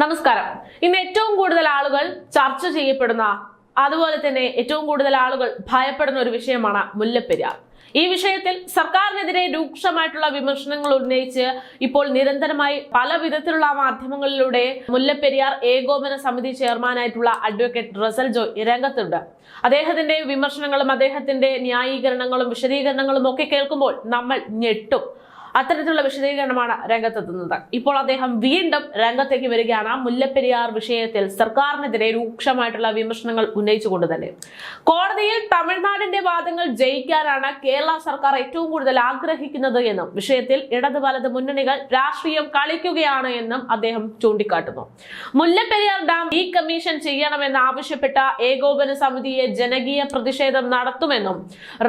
നമസ്കാരം. ഇന്ന് ഏറ്റവും കൂടുതൽ ആളുകൾ ചർച്ച ചെയ്യപ്പെടുന്ന അതുപോലെ തന്നെ ഏറ്റവും കൂടുതൽ ആളുകൾ ഭയപ്പെടുന്ന ഒരു വിഷയമാണ് മുല്ലപ്പെരിയാർ. ഈ വിഷയത്തിൽ സർക്കാരിനെതിരെ രൂക്ഷമായിട്ടുള്ള വിമർശനങ്ങൾ ഉന്നയിച്ച് ഇപ്പോൾ നിരന്തരമായി പല വിധത്തിലുള്ള മാധ്യമങ്ങളിലൂടെ മുല്ലപ്പെരിയാർ ഏകോപന സമിതി ചെയർമാനായിട്ടുള്ള അഡ്വക്കേറ്റ് റസൽ ജോയ് രംഗത്തുണ്ട്. അദ്ദേഹത്തിന്റെ വിമർശനങ്ങളും അദ്ദേഹത്തിന്റെ ന്യായീകരണങ്ങളും വിശദീകരണങ്ങളും ഒക്കെ കേൾക്കുമ്പോൾ നമ്മൾ ഞെട്ടും. അത്തരത്തിലുള്ള വിശദീകരണമാണ് രംഗത്തെത്തുന്നത്. ഇപ്പോൾ അദ്ദേഹം വീണ്ടും രംഗത്തേക്ക് വരികയാണ്. മുല്ലപ്പെരിയാർ വിഷയത്തിൽ സർക്കാരിനെതിരെ രൂക്ഷമായിട്ടുള്ള വിമർശനങ്ങൾ ഉന്നയിച്ചുകൊണ്ട് തന്നെ. കോടതിയിൽ തമിഴ്നാടിന്റെ വാദങ്ങൾ ജയിക്കാനാണ് കേരള സർക്കാർ ഏറ്റവും കൂടുതൽ ആഗ്രഹിക്കുന്നത് എന്നും വിഷയത്തിൽ ഇടത് വലത് മുന്നണികൾ രാഷ്ട്രീയം കളിക്കുകയാണ് എന്നും അദ്ദേഹം ചൂണ്ടിക്കാട്ടുന്നു. മുല്ലപ്പെരിയാർ ഡാം ഈ കമ്മീഷൻ ചെയ്യണമെന്ന് ആവശ്യപ്പെട്ട ഏകോപന സമിതിയെ ജനകീയ പ്രതിഷേധം നടത്തുമെന്നും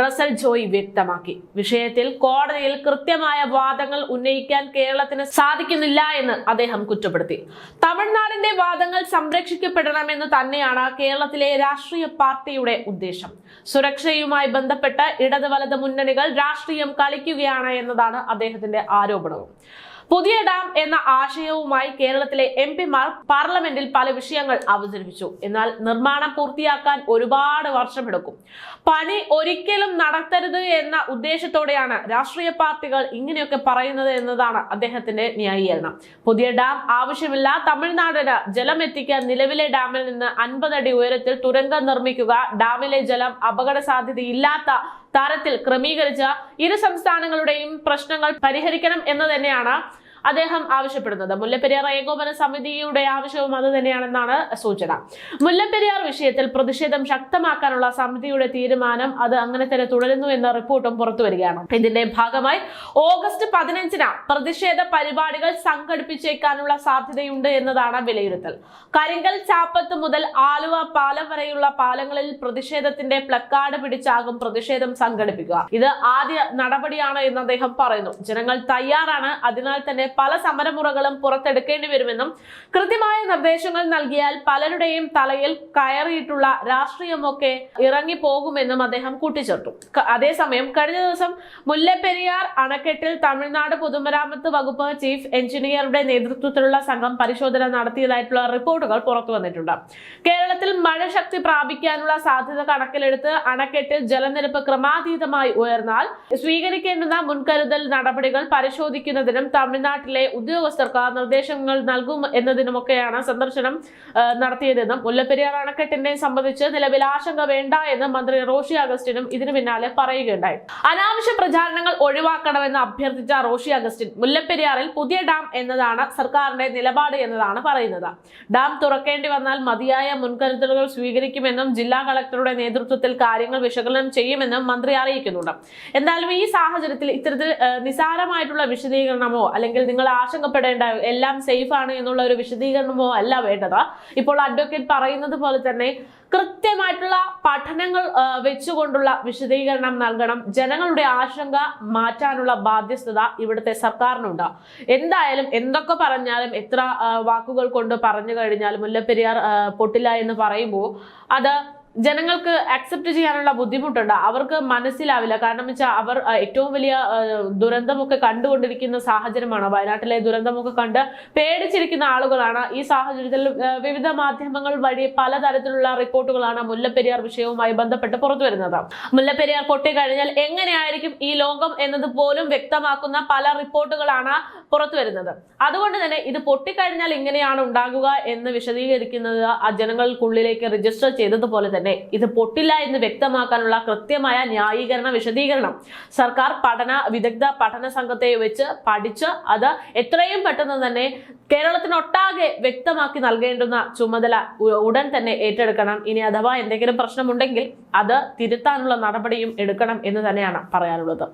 റസൽ ജോയ് വ്യക്തമാക്കി. വിഷയത്തിൽ കോടതിയിൽ കൃത്യമായ വാദങ്ങൾ ഉന്നയിക്കാൻ കേരളത്തിന് സാധിക്കുന്നില്ല എന്ന് അദ്ദേഹം കുറ്റപ്പെടുത്തി. തമിഴ്നാടിന്റെ വാദങ്ങൾ സംരക്ഷിക്കപ്പെടണമെന്ന് തന്നെയാണ് കേരളത്തിലെ രാഷ്ട്രീയ പാർട്ടിയുടെ ഉദ്ദേശം. സുരക്ഷയുമായി ബന്ധപ്പെട്ട് ഇടത് വലത് മുന്നണികൾ രാഷ്ട്രീയം കളിക്കുകയാണ് എന്നതാണ് അദ്ദേഹത്തിന്റെ ആരോപണവും. പുതിയ ഡാം എന്ന ആശയവുമായി കേരളത്തിലെ എം പിമാർ പാർലമെന്റിൽ പല വിഷയങ്ങൾ അവതരിപ്പിച്ചു. എന്നാൽ നിർമ്മാണം പൂർത്തിയാക്കാൻ ഒരുപാട് വർഷമെടുക്കും. പണി ഒരിക്കലും നടത്തരുത് എന്ന ഉദ്ദേശത്തോടെയാണ് രാഷ്ട്രീയ പാർട്ടികൾ ഇങ്ങനെയൊക്കെ പറയുന്നത് എന്നതാണ് അദ്ദേഹത്തിന്റെ ന്യായീകരണം. പുതിയ ഡാം ആവശ്യമില്ല. തമിഴ്നാടിന് ജലം എത്തിക്കാൻ നിലവിലെ ഡാമിൽ നിന്ന് അൻപത് അടി ഉയരത്തിൽ തുരങ്കം നിർമ്മിക്കുക ഡാമിലെ ജലം അപകട സാധ്യതയില്ലാത്ത തരത്തിൽ ക്രമീകരിച്ച ഇരു സംസ്ഥാനങ്ങളുടെയും പ്രശ്നങ്ങൾ പരിഹരിക്കണം എന്ന് തന്നെയാണ് അദ്ദേഹം ആവശ്യപ്പെടുന്നത്. മുല്ലപ്പെരിയാർ ഏകോപന സമിതിയുടെ ആവശ്യവും അത് തന്നെയാണെന്നാണ് സൂചന. മുല്ലപ്പെരിയാർ വിഷയത്തിൽ പ്രതിഷേധം ശക്തമാക്കാനുള്ള സമിതിയുടെ തീരുമാനം അത് അങ്ങനെ തന്നെ തുടരുന്നു എന്ന റിപ്പോർട്ടും പുറത്തു വരികയാണ്. ഇതിന്റെ ഭാഗമായി ഓഗസ്റ്റ് പതിനഞ്ചിന് പ്രതിഷേധ പരിപാടികൾ സംഘടിപ്പിച്ചേക്കാനുള്ള സാധ്യതയുണ്ട് എന്നതാണ് വിലയിരുത്തൽ. കരിങ്കൽ ചാപ്പത്ത് മുതൽ ആലുവ പാലം വരെയുള്ള പാലങ്ങളിൽ പ്രതിഷേധത്തിന്റെ പ്ലക്കാർഡ് പിടിച്ചാകും പ്രതിഷേധം സംഘടിപ്പിക്കുക. ഇത് ആദ്യ നടപടിയാണ് എന്ന് അദ്ദേഹം പറയുന്നു. ജനങ്ങൾ തയ്യാറാണ്. അതിനാൽ തന്നെ പല സമരമുറകളും പുറത്തെടുക്കേണ്ടി വരുമെന്നും കൃത്യമായ നിർദ്ദേശങ്ങൾ നൽകിയാൽ പലരുടെയും തലയിൽ കയറിയിട്ടുള്ള രാഷ്ട്രീയമൊക്കെ ഇറങ്ങി പോകുമെന്നും അദ്ദേഹം കൂട്ടിച്ചേർത്തു. അതേസമയം കഴിഞ്ഞ ദിവസം മുല്ലപ്പെരിയാർ അണക്കെട്ടിൽ തമിഴ്നാട് പൊതുമരാമത്ത് വകുപ്പ് ചീഫ് എഞ്ചിനീയറുടെ നേതൃത്വത്തിലുള്ള സംഘം പരിശോധന നടത്തിയതായിട്ടുള്ള റിപ്പോർട്ടുകൾ പുറത്തു വന്നിട്ടുണ്ട്. കേരളത്തിൽ മഴ ശക്തി പ്രാപിക്കാനുള്ള സാധ്യത കണക്കിലെടുത്ത് അണക്കെട്ടിൽ ജലനിരപ്പ് ക്രമാതീതമായി ഉയർന്നാൽ സ്വീകരിക്കേണ്ടുന്ന മുൻകരുതൽ നടപടികൾ പരിശോധിക്കുന്നതിനും തമിഴ്നാട്ടിലെ ഉദ്യോഗസ്ഥർക്ക് നിർദ്ദേശങ്ങൾ നൽകും എന്നതിനുമൊക്കെയാണ് സന്ദർശനം നടത്തിയതെന്നും മുല്ലപ്പെരിയാർ അണക്കെട്ടിനെ സംബന്ധിച്ച് നിലവിൽ ആശങ്ക വേണ്ട എന്ന് മന്ത്രി റോഷി അഗസ്റ്റിനും ഇതിനു പിന്നാലെ പറയുകയുണ്ടായി. അനാവശ്യ പ്രചാരണങ്ങൾ ഒഴിവാക്കണമെന്ന് അഭ്യർത്ഥിച്ച റോഷി അഗസ്റ്റിൻ മുല്ലപ്പെരിയാറിൽ പുതിയ ഡാം എന്നതാണ് സർക്കാരിന്റെ നിലപാട് എന്നതാണ് പറയുന്നത്. ഡാം തുറക്കേണ്ടി വന്നാൽ മതിയായ മുൻകരുതലുകൾ സ്വീകരിക്കുമെന്നും ജില്ലാ കളക്ടറുടെ നേതൃത്വത്തിൽ കാര്യങ്ങൾ വിശകലനം ചെയ്യുമെന്നും മന്ത്രി അറിയിക്കുന്നുണ്ട്. എന്നാലും ഈ സാഹചര്യത്തിൽ ഇത്തരത്തിൽ നിസാരമായിട്ടുള്ള വിശദീകരണമോ അല്ലെങ്കിൽ നിങ്ങൾ ആശങ്കപ്പെടേണ്ട എല്ലാം സേഫ് ആണ് എന്നുള്ള ഒരു വിശദീകരണമോ അല്ല വേണ്ടത്. ഇപ്പോൾ അഡ്വക്കേറ്റ് പറയുന്നത് പോലെ തന്നെ കൃത്യമായിട്ടുള്ള പഠനങ്ങൾ വെച്ചുകൊണ്ടുള്ള വിശദീകരണം നൽകണം. ജനങ്ങളുടെ ആശങ്ക മാറ്റാനുള്ള ബാധ്യസ്ഥത ഇവിടുത്തെ സർക്കാരിനുണ്ട്. എന്തായാലും എന്തൊക്കെ പറഞ്ഞാലും എത്ര വാക്കുകൾ കൊണ്ട് പറഞ്ഞു കഴിഞ്ഞാലും മുല്ലപ്പെരിയാർ പൊട്ടില്ല എന്ന് പറയുമ്പോൾ അത് ജനങ്ങൾക്ക് അക്സെപ്റ്റ് ചെയ്യാനുള്ള ബുദ്ധിമുട്ടുണ്ട്. അവർക്ക് മനസ്സിലാവില്ല. കാരണം വെച്ചാൽ അവർ ഏറ്റവും വലിയ ദുരന്തമൊക്കെ കണ്ടുകൊണ്ടിരിക്കുന്ന സാഹചര്യമാണ്. വയനാട്ടിലെ ദുരന്തമൊക്കെ കണ്ട് പേടിച്ചിരിക്കുന്ന ആളുകളാണ്. ഈ സാഹചര്യത്തിൽ വിവിധ മാധ്യമങ്ങൾ വഴി പലതരത്തിലുള്ള റിപ്പോർട്ടുകളാണ് മുല്ലപ്പെരിയാർ വിഷയവുമായി ബന്ധപ്പെട്ട് പുറത്തു വരുന്നത്. മുല്ലപ്പെരിയാർ പൊട്ടിക്കഴിഞ്ഞാൽ എങ്ങനെയായിരിക്കും ഈ ലോകം എന്നത് പോലും വ്യക്തമാക്കുന്ന പല റിപ്പോർട്ടുകളാണ് പുറത്തു വരുന്നത്. അതുകൊണ്ട് തന്നെ ഇത് പൊട്ടിക്കഴിഞ്ഞാൽ ഇങ്ങനെയാണ് ഉണ്ടാകുക എന്ന് വിശദീകരിക്കുന്നത് ആ ജനങ്ങൾക്കുള്ളിലേക്ക് രജിസ്റ്റർ ചെയ്തതുപോലെ തന്നെ. ഇത് പൊട്ടില്ല എന്ന് വ്യക്തമാക്കാനുള്ള കൃത്യമായ ന്യായീകരണ വിശദീകരണം. സർക്കാർ പഠന വിദഗ്ധ പഠന സംഘത്തെ വെച്ച് പഠിച്ച് അത് എത്രയും പെട്ടെന്ന് തന്നെ കേരളത്തിനൊട്ടാകെ വ്യക്തമാക്കി നൽകേണ്ടുന്ന ചുമതല ഉടൻ തന്നെ ഏറ്റെടുക്കണം. ഇനി അഥവാ എന്തെങ്കിലും പ്രശ്നമുണ്ടെങ്കിൽ അത് തിരുത്താനുള്ള നടപടിയും എടുക്കണം എന്ന് തന്നെയാണ് പറയാനുള്ളത്.